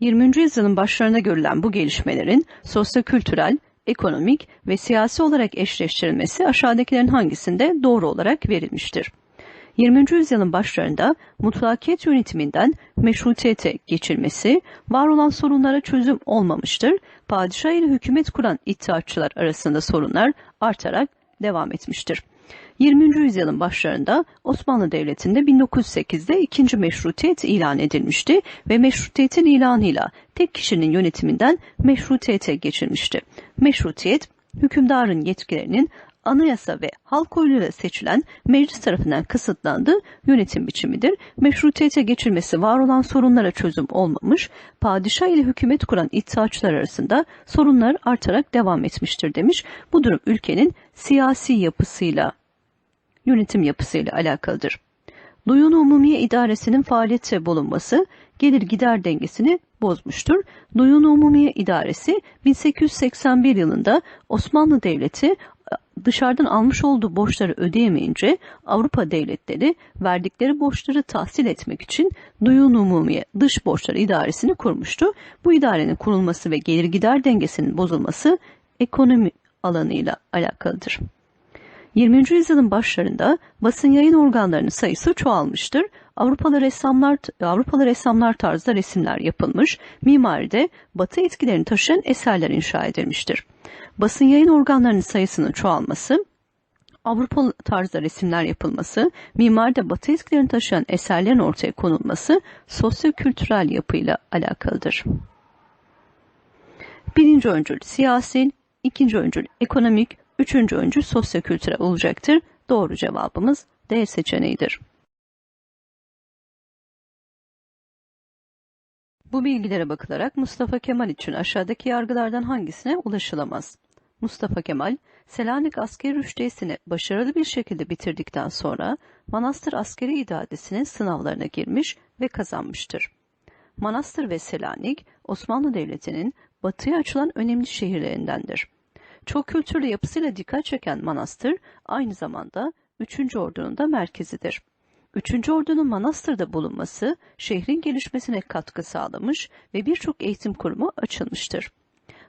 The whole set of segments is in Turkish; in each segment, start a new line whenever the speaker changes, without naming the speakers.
20. yüzyılın başlarında görülen bu gelişmelerin sosyokültürel, ekonomik ve siyasi olarak eşleştirilmesi aşağıdakilerin hangisinde doğru olarak verilmiştir? 20. yüzyılın başlarında mutlakiyet yönetiminden meşrutiyete geçilmesi, var olan sorunlara çözüm olmamıştır. Padişah ile hükümet kuran iddiatçılar arasında sorunlar artarak devam etmiştir. 20. yüzyılın başlarında Osmanlı Devleti'nde 1908'de ikinci meşrutiyet ilan edilmişti ve meşrutiyetin ilanıyla tek kişinin yönetiminden meşrutiyete geçilmişti. Meşrutiyet, hükümdarın yetkilerinin anayasa ve halk oyuyla seçilen meclis tarafından kısıtlandığı yönetim biçimidir. Meşrutiyete geçilmesi var olan sorunlara çözüm olmamış, padişah ile hükümet kuran iddiaçlar arasında sorunlar artarak devam etmiştir demiş. Bu durum ülkenin siyasi yapısıyla, yönetim yapısıyla alakalıdır. Duyun Umumiye İdaresi'nin faaliyette bulunması gelir gider dengesini bozmuştur. Duyun Umumiye İdaresi 1881 yılında Osmanlı Devleti dışarıdan almış olduğu borçları ödeyemeyince Avrupa devletleri verdikleri borçları tahsil etmek için Duyun Umumiye Dış Borçları İdaresi'ni kurmuştu. Bu idarenin kurulması ve gelir gider dengesinin bozulması ekonomi alanıyla alakalıdır. 20. yüzyılın başlarında basın yayın organlarının sayısı çoğalmıştır. Avrupalı ressamlar Avrupalı ressamlar tarzda resimler yapılmış, mimaride batı etkilerini taşıyan eserler inşa edilmiştir. Basın yayın organlarının sayısının çoğalması, Avrupalı tarzda resimler yapılması, mimaride batı etkilerini taşıyan eserlerin ortaya konulması sosyo-kültürel yapıyla alakalıdır. Birinci öncül siyasi, ikinci öncül ekonomik, üçüncü öncül sosyo-kültürel olacaktır. Doğru cevabımız D seçeneğidir. Bu bilgilere bakılarak Mustafa Kemal için aşağıdaki yargılardan hangisine ulaşılamaz? Mustafa Kemal, Selanik askeri rüştiyesini başarılı bir şekilde bitirdikten sonra Manastır askeri idadesinin sınavlarına girmiş ve kazanmıştır. Manastır ve Selanik, Osmanlı Devleti'nin batıya açılan önemli şehirlerindendir. Çok kültürlü yapısıyla dikkat çeken manastır, aynı zamanda 3. Ordu'nun da merkezidir. 3. Ordu'nun manastırda bulunması şehrin gelişmesine katkı sağlamış ve birçok eğitim kurumu açılmıştır.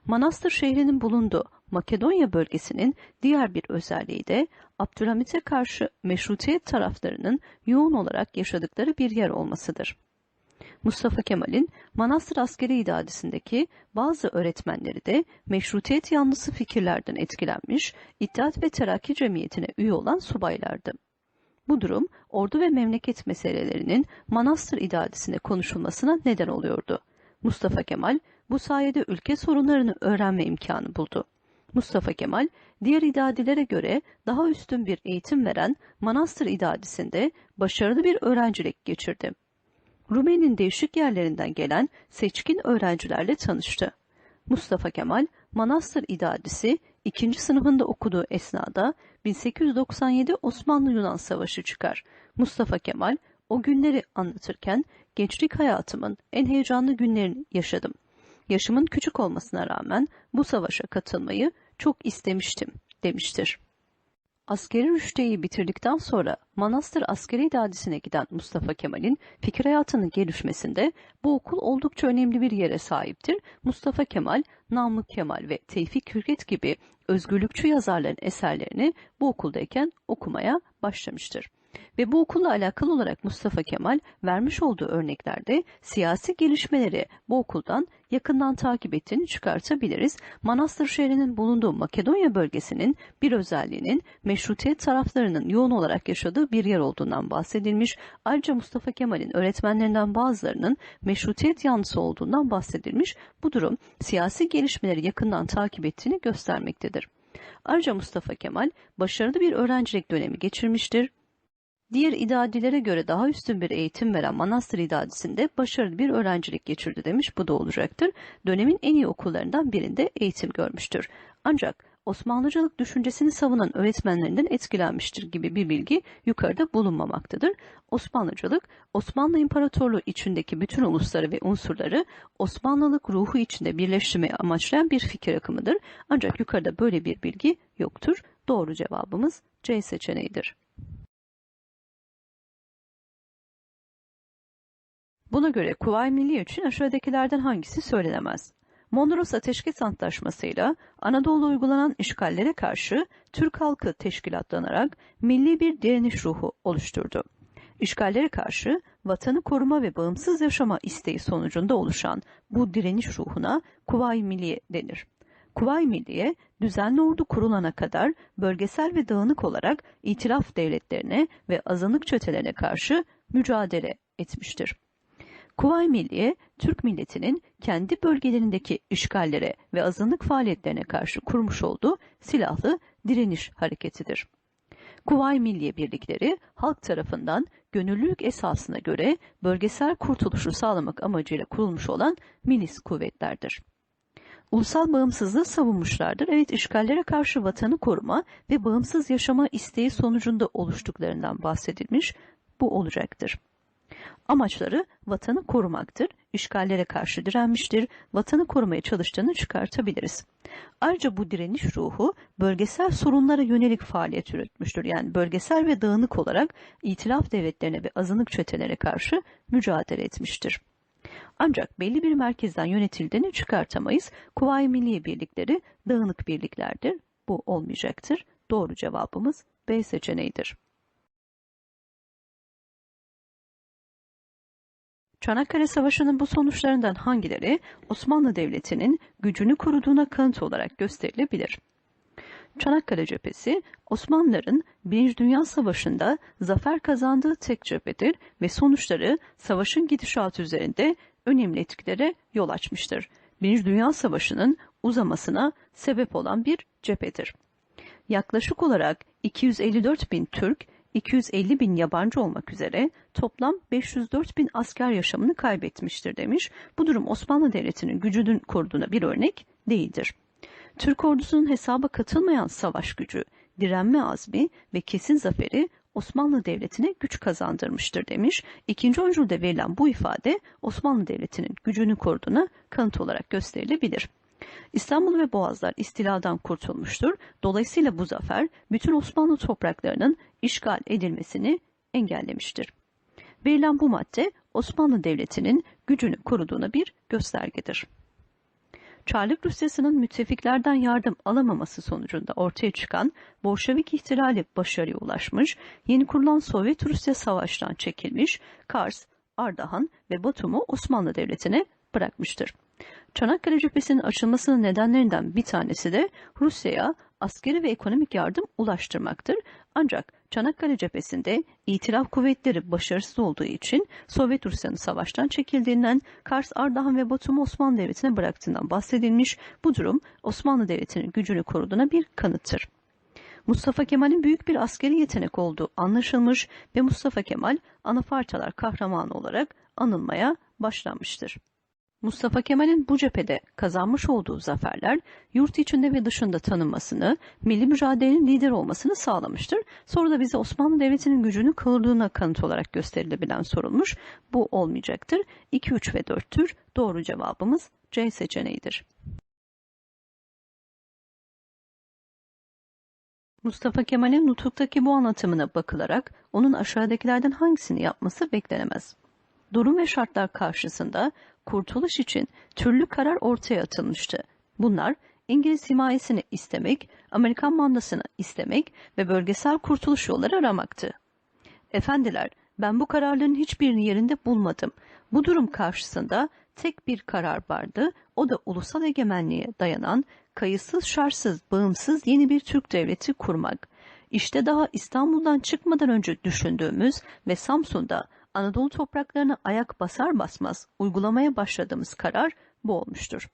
Manastır şehrinin bulunduğu Makedonya bölgesinin diğer bir özelliği de Abdülhamit'e karşı meşrutiyet taraflarının yoğun olarak yaşadıkları bir yer olmasıdır. Mustafa Kemal'in Manastır Askeri İdadesi'ndeki bazı öğretmenleri de meşrutiyet yanlısı fikirlerden etkilenmiş, İttihat ve Terakki Cemiyeti'ne üye olan subaylardı. Bu durum ordu ve memleket meselelerinin Manastır İdadesi'nde konuşulmasına neden oluyordu. Mustafa Kemal bu sayede ülke sorunlarını öğrenme imkanı buldu. Mustafa Kemal, diğer idadilere göre daha üstün bir eğitim veren Manastır İdadisi'nde başarılı bir öğrencilik geçirdi. Rumeli'nin değişik yerlerinden gelen seçkin öğrencilerle tanıştı. Mustafa Kemal, Manastır İdadisi 2. sınıfında okuduğu esnada 1897 Osmanlı-Yunan Savaşı çıkar. Mustafa Kemal o günleri anlatırken gençlik hayatımın en heyecanlı günlerini yaşadım. Yaşımın küçük olmasına rağmen bu savaşa katılmayı çok istemiştim demiştir. Askeri rüşteyi bitirdikten sonra Manastır Askeri İdadisi'ne giden Mustafa Kemal'in fikir hayatının gelişmesinde bu okul oldukça önemli bir yere sahiptir. Mustafa Kemal, Namık Kemal ve Tevfik Hürret gibi özgürlükçü yazarların eserlerini bu okuldayken okumaya başlamıştır. Ve bu okulla alakalı olarak Mustafa Kemal vermiş olduğu örneklerde siyasi gelişmeleri bu okuldan yakından takip ettiğini çıkartabiliriz. Manastır şehrinin bulunduğu Makedonya bölgesinin bir özelliğinin meşrutiyet taraflarının yoğun olarak yaşadığı bir yer olduğundan bahsedilmiş. Ayrıca Mustafa Kemal'in öğretmenlerinden bazılarının meşrutiyet yanlısı olduğundan bahsedilmiş. Bu durum siyasi gelişmeleri yakından takip ettiğini göstermektedir. Ayrıca Mustafa Kemal başarılı bir öğrencilik dönemi geçirmiştir. Diğer idadilere göre daha üstün bir eğitim veren Manastır İdadisi'nde başarılı bir öğrencilik geçirdi demiş. Bu da olacaktır. Dönemin en iyi okullarından birinde eğitim görmüştür. Ancak Osmanlıcılık düşüncesini savunan öğretmenlerinden etkilenmiştir gibi bir bilgi yukarıda bulunmamaktadır. Osmanlıcılık, Osmanlı İmparatorluğu içindeki bütün ulusları ve unsurları Osmanlılık ruhu içinde birleştirmeyi amaçlayan bir fikir akımıdır. Ancak yukarıda böyle bir bilgi yoktur. Doğru cevabımız C seçeneğidir. Buna göre Kuvayi Milliye için aşağıdakilerden hangisi söylenemez? Mondros Ateşkes Antlaşması'yla Anadolu'da uygulanan işgallere karşı Türk halkı teşkilatlanarak milli bir direniş ruhu oluşturdu. İşgallere karşı vatanı koruma ve bağımsız yaşama isteği sonucunda oluşan bu direniş ruhuna Kuvayi Milliye denir. Kuvayi Milliye, düzenli ordu kurulana kadar bölgesel ve dağınık olarak itilaf devletlerine ve azınlık çetelerine karşı mücadele etmiştir. Kuvayi Milliye, Türk milletinin kendi bölgelerindeki işgallere ve azınlık faaliyetlerine karşı kurmuş olduğu silahlı direniş hareketidir. Kuvayi Milliye birlikleri halk tarafından gönüllülük esasına göre bölgesel kurtuluşu sağlamak amacıyla kurulmuş olan milis kuvvetlerdir. Ulusal bağımsızlığı savunmuşlardır. Evet işgallere karşı vatanı koruma ve bağımsız yaşama isteği sonucunda oluştuklarından bahsedilmiş. Bu olacaktır. Amaçları vatanı korumaktır, işgallere karşı direnmiştir, vatanı korumaya çalıştığını çıkartabiliriz. Ayrıca bu direniş ruhu bölgesel sorunlara yönelik faaliyet yürütmüştür. Yani bölgesel ve dağınık olarak itilaf devletlerine ve azınlık çetelere karşı mücadele etmiştir. Ancak belli bir merkezden yönetildiğini çıkartamayız. Kuvayi Milliye birlikleri dağınık birliklerdir. Bu olmayacaktır. Doğru cevabımız B seçeneğidir. Çanakkale Savaşı'nın bu sonuçlarından hangileri Osmanlı Devleti'nin gücünü koruduğuna kanıt olarak gösterilebilir? Çanakkale cephesi Osmanlıların Birinci Dünya Savaşı'nda zafer kazandığı tek cephedir ve sonuçları savaşın gidişatı üzerinde önemli etkilere yol açmıştır. Birinci Dünya Savaşı'nın uzamasına sebep olan bir cephedir. Yaklaşık olarak 254 bin Türk, 250 bin yabancı olmak üzere toplam 504 bin asker yaşamını kaybetmiştir demiş. Bu durum Osmanlı Devleti'nin gücünün koruduğuna bir örnek değildir. Türk ordusunun hesaba katılmayan savaş gücü, direnme azmi ve kesin zaferi Osmanlı Devleti'ne güç kazandırmıştır demiş. İkinci öncülde verilen bu ifade Osmanlı Devleti'nin gücünü koruduğuna kanıt olarak gösterilebilir. İstanbul ve Boğazlar istiladan kurtulmuştur. Dolayısıyla bu zafer bütün Osmanlı topraklarının işgal edilmesini engellemiştir. Verilen bu madde Osmanlı Devleti'nin gücünü koruduğuna bir göstergedir. Çarlık Rusyası'nın müttefiklerden yardım alamaması sonucunda ortaya çıkan Bolşevik ihtilali başarıya ulaşmış, yeni kurulan Sovyet Rusya savaştan çekilmiş, Kars, Ardahan ve Batum'u Osmanlı Devleti'ne bırakmıştır. Çanakkale cephesinin açılmasının nedenlerinden bir tanesi de Rusya'ya askeri ve ekonomik yardım ulaştırmaktır. Ancak Çanakkale cephesinde itilaf kuvvetleri başarısız olduğu için Sovyet Rusya'nın savaştan çekildiğinden Kars, Ardahan ve Batum'u Osmanlı Devleti'ne bıraktığından bahsedilmiş. Bu durum Osmanlı Devleti'nin gücünü koruduğuna bir kanıttır. Mustafa Kemal'in büyük bir askeri yetenek olduğu anlaşılmış ve Mustafa Kemal Anafartalar kahramanı olarak anılmaya başlanmıştır. Mustafa Kemal'in bu cephede kazanmış olduğu zaferler yurt içinde ve dışında tanınmasını, milli mücadelenin lider olmasını sağlamıştır. Sonra da bize Osmanlı Devleti'nin gücünü kılırdığına kanıt olarak gösterilebilen sorulmuş. Bu olmayacaktır. 2, 3 ve 4'tür. Doğru cevabımız C seçeneğidir. Mustafa Kemal'in nutuktaki bu anlatımına bakılarak onun aşağıdakilerden hangisini yapması beklenemez. Durum ve şartlar karşısında kurtuluş için türlü karar ortaya atılmıştı. Bunlar İngiliz himayesini istemek, Amerikan mandasını istemek ve bölgesel kurtuluş yolları aramaktı. Efendiler, ben bu kararların hiçbirini yerinde bulmadım. Bu durum karşısında tek bir karar vardı, o da ulusal egemenliğe dayanan, kayıtsız şartsız, bağımsız yeni bir Türk devleti kurmak. İşte daha İstanbul'dan çıkmadan önce düşündüğümüz ve Samsun'da Anadolu topraklarına ayak basar basmaz uygulamaya başladığımız karar bu olmuştur.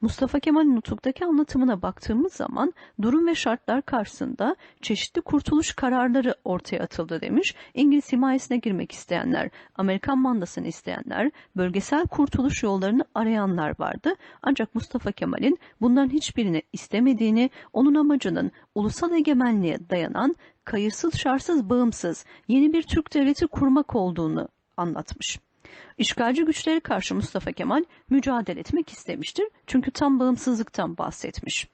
Mustafa Kemal'in nutuktaki anlatımına baktığımız zaman durum ve şartlar karşısında çeşitli kurtuluş kararları ortaya atıldı demiş. İngiliz himayesine girmek isteyenler, Amerikan mandasını isteyenler, bölgesel kurtuluş yollarını arayanlar vardı. Ancak Mustafa Kemal'in bunların hiçbirini istemediğini, onun amacının ulusal egemenliğe dayanan kayıtsız şartsız bağımsız yeni bir Türk devleti kurmak olduğunu anlatmış. İşgalci güçlere karşı Mustafa Kemal mücadele etmek istemiştir. Çünkü tam bağımsızlıktan bahsetmiş.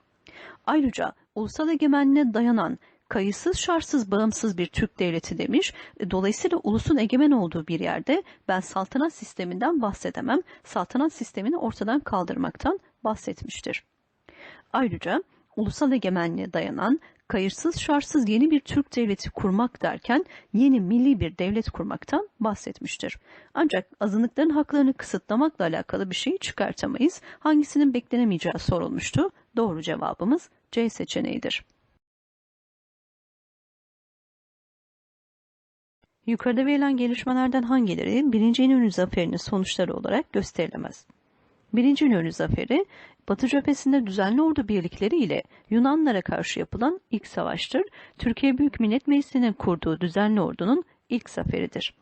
Ayrıca ulusal egemenliğe dayanan kayıtsız şartsız bağımsız bir Türk devleti demiş. E, Dolayısıyla ulusun egemen olduğu bir yerde ben saltanat sisteminden bahsedemem. Saltanat sistemini ortadan kaldırmaktan bahsetmiştir. Ayrıca ulusal egemenliğe dayanan kayıtsız şartsız yeni bir Türk devleti kurmak derken yeni milli bir devlet kurmaktan bahsetmiştir. Ancak azınlıkların haklarını kısıtlamakla alakalı bir şey çıkartamayız. Hangisinin beklenemeyeceği sorulmuştu. Doğru cevabımız C seçeneğidir. Yukarıda verilen gelişmelerden hangileri 1. İnönü Zaferi'nin sonuçları olarak gösterilemez? 1. İnönü Zaferi, Batı cephesinde düzenli ordu birlikleri ile Yunanlara karşı yapılan ilk savaştır. Türkiye Büyük Millet Meclisi'nin kurduğu düzenli ordunun ilk zaferidir.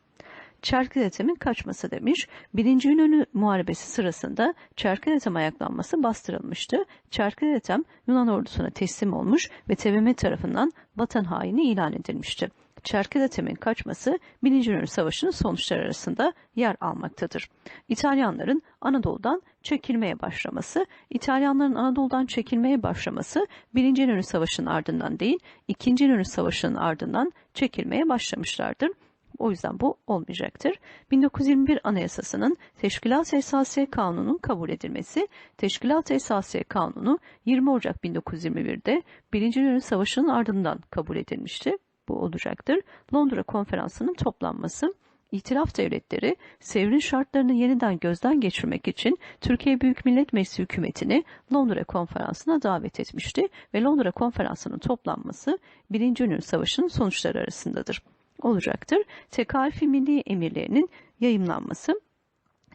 Çerkezetem'in kaçması demiş. Birinci İnönü Muharebesi sırasında Çerkezetem ayaklanması bastırılmıştı. Çerkezetem Yunan ordusuna teslim olmuş ve TBMM tarafından vatan haini ilan edilmişti. Çerkezetem'in kaçması Birinci İnönü Savaşı'nın sonuçları arasında yer almaktadır. İtalyanların Anadolu'dan çekilmeye başlaması, İtalyanların Anadolu'dan çekilmeye başlaması Birinci İnönü Savaşı'nın ardından değil, İkinci İnönü Savaşı'nın ardından çekilmeye başlamışlardır. O yüzden bu olmayacaktır. 1921 Anayasası'nın Teşkilat-ı Esasiye Kanunu'nun kabul edilmesi, Teşkilat-ı Esasiye Kanunu 20 Ocak 1921'de Birinci Dünya Savaşı'nın ardından kabul edilmişti. Bu olacaktır. Londra Konferansı'nın toplanması, İtilaf devletleri Sevr'in şartlarını yeniden gözden geçirmek için Türkiye Büyük Millet Meclisi hükümetini Londra Konferansı'na davet etmişti ve Londra Konferansı'nın toplanması Birinci Dünya Savaşı'nın sonuçları arasındadır olacaktır. Tekalifi milli emirlerinin yayımlanması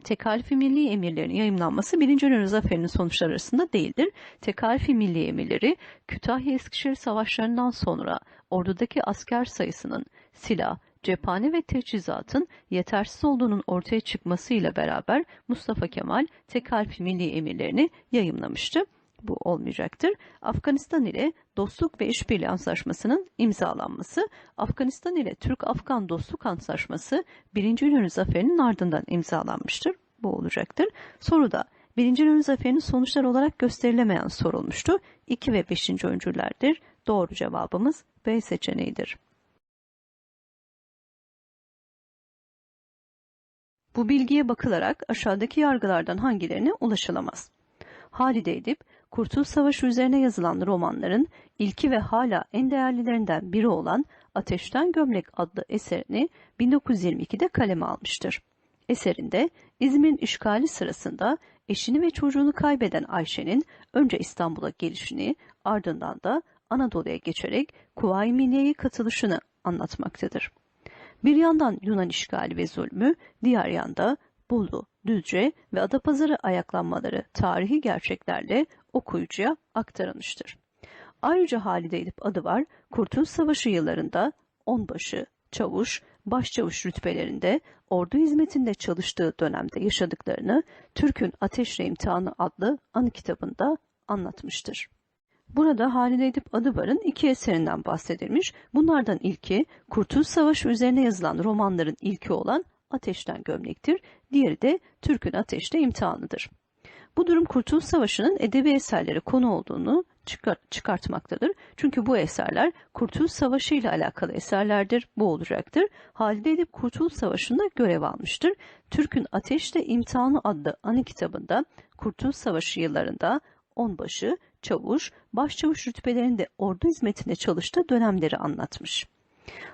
Tekalifi milli emirlerin yayımlanması birinci İnönü Zaferi'nin sonuçları arasında değildir. Tekalifi milli emirleri Kütahya Eskişehir savaşlarından sonra ordudaki asker sayısının silah, cephane ve teçhizatın yetersiz olduğunun ortaya çıkmasıyla beraber Mustafa Kemal tekalifi milli emirlerini yayımlamıştı bu olmayacaktır. Afganistan ile Dostluk ve İşbirliği Antlaşması'nın imzalanması, Afganistan ile Türk-Afgan Dostluk Antlaşması 1. İnönü Zaferi'nin ardından imzalanmıştır. Bu olacaktır. Soruda 1. İnönü Zaferi'nin sonuçları olarak gösterilemeyen sorulmuştu. 2 ve 5. öncülerdir. Doğru cevabımız B seçeneğidir. Bu bilgiye bakılarak aşağıdaki yargılardan hangilerine ulaşılamaz? Halide Edip, Kurtuluş Savaşı üzerine yazılan romanların ilki ve hala en değerlilerinden biri olan Ateşten Gömlek adlı eserini 1922'de kaleme almıştır. Eserinde İzmir'in işgali sırasında eşini ve çocuğunu kaybeden Ayşe'nin önce İstanbul'a gelişini ardından da Anadolu'ya geçerek Kuvayi Milliye'ye katılışını anlatmaktadır. Bir yandan Yunan işgali ve zulmü, diğer yanda Bolu, Düzce ve Adapazarı ayaklanmaları tarihi gerçeklerle okuyucuya aktarılmıştır. Ayrıca Halide Edip adı var, Kurtuluş Savaşı yıllarında onbaşı, çavuş, başçavuş rütbelerinde ordu hizmetinde çalıştığı dönemde yaşadıklarını Türk'ün Ateşle İmtihanı adlı anı kitabında anlatmıştır. Burada Halide Edip Adıvar'ın iki eserinden bahsedilmiş. Bunlardan ilki Kurtuluş Savaşı üzerine yazılan romanların ilki olan Ateşten Gömlektir. Diğeri de Türk'ün Ateşte imtihanıdır. Bu durum Kurtuluş Savaşı'nın edebi eserlere konu olduğunu çıkar çıkartmaktadır. Çünkü bu eserler Kurtuluş Savaşı ile alakalı eserlerdir. Bu olacaktır. Halide Edip Kurtuluş Savaşı'nda görev almıştır. Türk'ün Ateşte İmtihanı adlı anı kitabında Kurtuluş Savaşı yıllarında onbaşı, çavuş, başçavuş rütbelerinde ordu hizmetinde çalıştığı dönemleri anlatmış.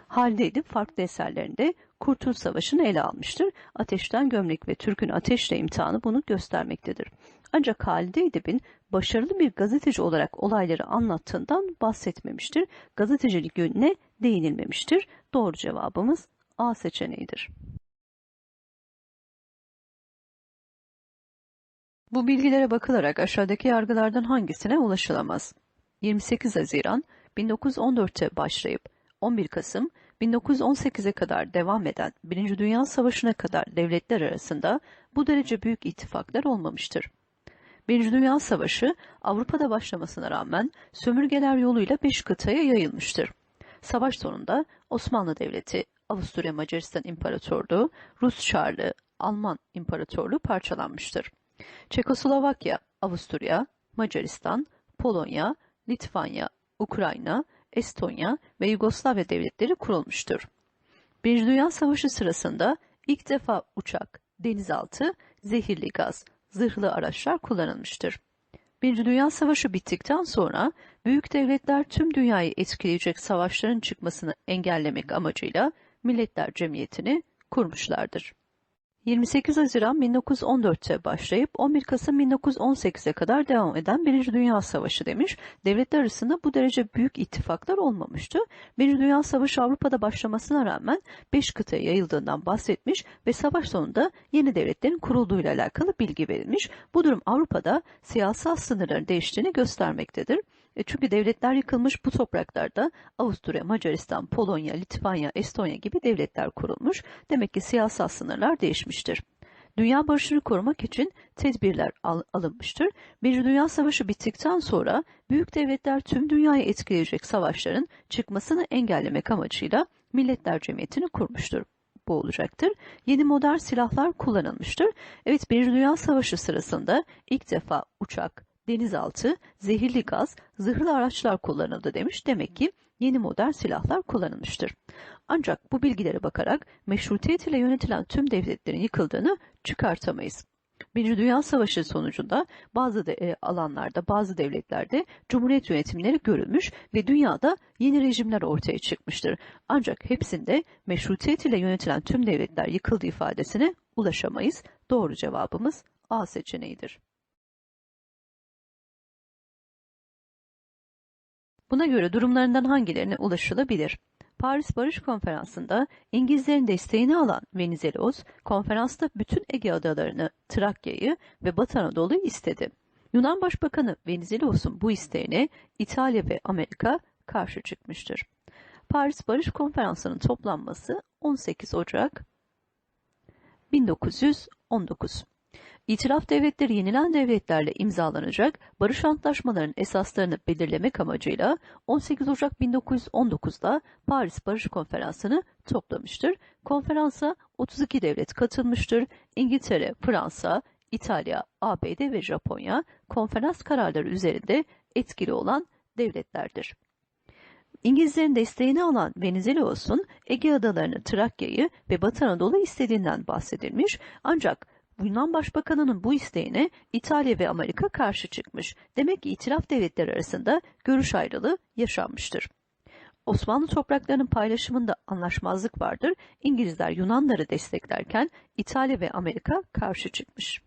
Halide Edip farklı eserlerinde Kurtuluş Savaşı'nı ele almıştır. Ateşten Gömlek ve Türk'ün Ateşle imtihanı bunu göstermektedir. Ancak Halide Edip'in başarılı bir gazeteci olarak olayları anlattığından bahsetmemiştir. Gazetecilik yönüne değinilmemiştir. Doğru cevabımız A seçeneğidir. Bu bilgilere bakılarak aşağıdaki yargılardan hangisine ulaşılamaz? 28 Haziran 1914'te başlayıp 11 Kasım 1918'e kadar devam eden Birinci Dünya Savaşı'na kadar devletler arasında bu derece büyük ittifaklar olmamıştır. Birinci Dünya Savaşı Avrupa'da başlamasına rağmen sömürgeler yoluyla beş kıtaya yayılmıştır. Savaş sonunda Osmanlı Devleti, Avusturya Macaristan İmparatorluğu, Rus Çarlığı, Alman İmparatorluğu parçalanmıştır. Çekoslovakya, Avusturya, Macaristan, Polonya, Litvanya, Ukrayna, Estonya ve Yugoslavya devletleri kurulmuştur. Birinci Dünya Savaşı sırasında ilk defa uçak, denizaltı, zehirli gaz, zırhlı araçlar kullanılmıştır. Birinci Dünya Savaşı bittikten sonra büyük devletler tüm dünyayı etkileyecek savaşların çıkmasını engellemek amacıyla Milletler Cemiyeti'ni kurmuşlardır. 28 Haziran 1914'te başlayıp 11 Kasım 1918'e kadar devam eden Birinci Dünya Savaşı demiş. Devletler arasında bu derece büyük ittifaklar olmamıştı. Birinci Dünya Savaşı Avrupa'da başlamasına rağmen 5 kıtaya yayıldığından bahsetmiş ve savaş sonunda yeni devletlerin kurulduğuyla alakalı bilgi verilmiş. Bu durum Avrupa'da siyasal sınırların değiştiğini göstermektedir. E, çünkü devletler yıkılmış bu topraklarda Avusturya, Macaristan, Polonya, Litvanya, Estonya gibi devletler kurulmuş. Demek ki siyasal sınırlar değişmiştir. Dünya barışını korumak için tedbirler al alınmıştır. Bir Dünya Savaşı bittikten sonra büyük devletler tüm dünyayı etkileyecek savaşların çıkmasını engellemek amacıyla Milletler Cemiyeti'ni kurmuştur bu olacaktır. Yeni modern silahlar kullanılmıştır. Evet bir Dünya Savaşı sırasında ilk defa uçak, denizaltı, zehirli gaz, zırhlı araçlar kullanıldı demiş. Demek ki yeni modern silahlar kullanılmıştır. Ancak bu bilgilere bakarak meşrutiyet ile yönetilen tüm devletlerin yıkıldığını çıkartamayız. Birinci Dünya Savaşı sonucunda bazı de, e, alanlarda, bazı devletlerde cumhuriyet yönetimleri görülmüş ve dünyada yeni rejimler ortaya çıkmıştır. Ancak hepsinde meşrutiyet ile yönetilen tüm devletler yıkıldı ifadesine ulaşamayız. Doğru cevabımız A seçeneğidir. Buna göre durumlarından hangilerine ulaşılabilir? Paris Barış Konferansı'nda İngilizlerin desteğini alan Venizelos, konferansta bütün Ege adalarını, Trakya'yı ve Batı Anadolu'yu istedi. Yunan Başbakanı Venizelos'un bu isteğine İtalya ve Amerika karşı çıkmıştır. Paris Barış Konferansı'nın toplanması 18 Ocak 1919. İtilaf devletleri yenilen devletlerle imzalanacak barış antlaşmalarının esaslarını belirlemek amacıyla 18 Ocak 1919'da Paris Barış Konferansı'nı toplamıştır. Konferansa 32 devlet katılmıştır. İngiltere, Fransa, İtalya, ABD ve Japonya konferans kararları üzerinde etkili olan devletlerdir. İngilizlerin desteğini alan Venizelos'un Ege Adalarını, Trakya'yı ve Batı Anadolu istediğinden bahsedilmiş ancak Yunan Başbakanı'nın bu isteğine İtalya ve Amerika karşı çıkmış. Demek ki itiraf devletleri arasında görüş ayrılığı yaşanmıştır. Osmanlı topraklarının paylaşımında anlaşmazlık vardır. İngilizler Yunanları desteklerken İtalya ve Amerika karşı çıkmış.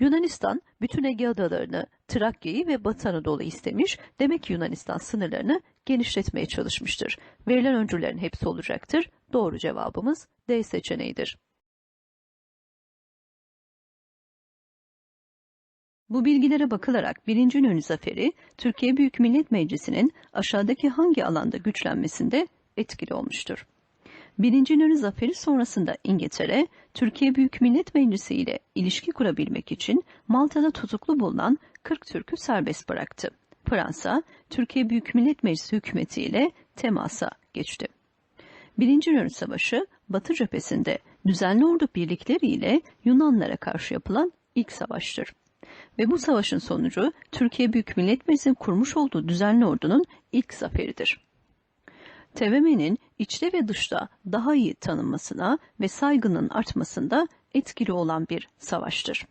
Yunanistan bütün Ege adalarını, Trakya'yı ve Batı Anadolu istemiş. Demek ki Yunanistan sınırlarını genişletmeye çalışmıştır. Verilen öncülerin hepsi olacaktır. Doğru cevabımız D seçeneğidir. Bu bilgilere bakılarak 1. İnönü Zaferi, Türkiye Büyük Millet Meclisi'nin aşağıdaki hangi alanda güçlenmesinde etkili olmuştur? 1. İnönü Zaferi sonrasında İngiltere, Türkiye Büyük Millet Meclisi ile ilişki kurabilmek için Malta'da tutuklu bulunan 40 Türk'ü serbest bıraktı. Fransa, Türkiye Büyük Millet Meclisi hükümeti ile temasa geçti. 1. İnönü Savaşı, Batı cephesinde düzenli ordu birlikleri ile Yunanlara karşı yapılan ilk savaştır. Ve bu savaşın sonucu Türkiye Büyük Millet Meclisi'nin kurmuş olduğu düzenli ordunun ilk zaferidir. TBMM'nin içte ve dışta daha iyi tanınmasına ve saygının artmasında etkili olan bir savaştır.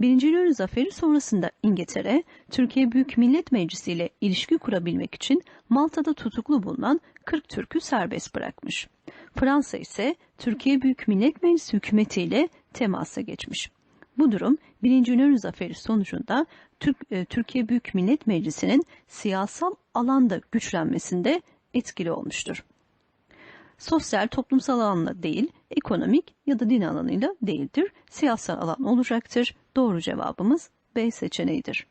Birinci İnönü Zaferi sonrasında İngiltere, Türkiye Büyük Millet Meclisi ile ilişki kurabilmek için Malta'da tutuklu bulunan 40 Türk'ü serbest bırakmış. Fransa ise Türkiye Büyük Millet Meclisi hükümeti ile temasa geçmiş. Bu durum 1. İnönü Zaferi sonucunda Türk, e, Türkiye Büyük Millet Meclisi'nin siyasal alanda güçlenmesinde etkili olmuştur. Sosyal toplumsal alanla değil, ekonomik ya da din alanıyla değildir. Siyasal alan olacaktır. Doğru cevabımız B seçeneğidir.